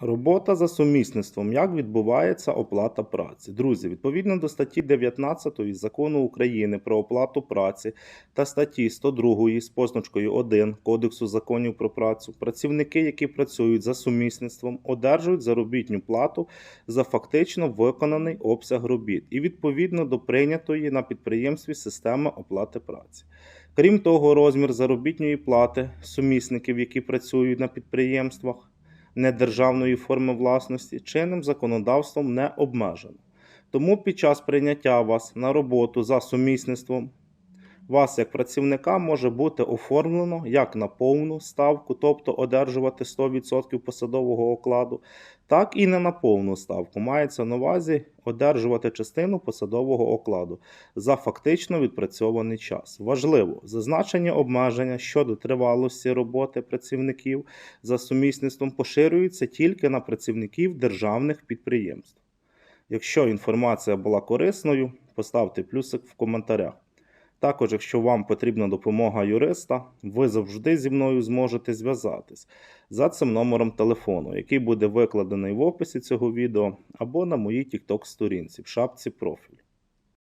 Робота за сумісництвом. Як відбувається оплата праці? Друзі, відповідно до статті 19 Закону України про оплату праці та статті 102 з позначкою 1 Кодексу законів про працю, працівники, які працюють за сумісництвом, одержують заробітну плату за фактично виконаний обсяг робіт і відповідно до прийнятої на підприємстві системи оплати праці. Крім того, розмір заробітної плати сумісників, які працюють на підприємствах недержавної форми власності, чинним законодавством не обмежено. Тому під час прийняття вас на роботу за сумісництвом вас як працівника може бути оформлено як на повну ставку, тобто одержувати 100% посадового окладу, так і не на повну ставку. Мається на увазі одержувати частину посадового окладу за фактично відпрацьований час. Важливо, зазначені обмеження щодо тривалості роботи працівників за сумісництвом поширюються тільки на працівників державних підприємств. Якщо інформація була корисною, поставте плюсик в коментарях. Також, якщо вам потрібна допомога юриста, ви завжди зі мною зможете зв'язатись за цим номером телефону, який буде викладений в описі цього відео або на моїй TikTok сторінці в шапці профіль.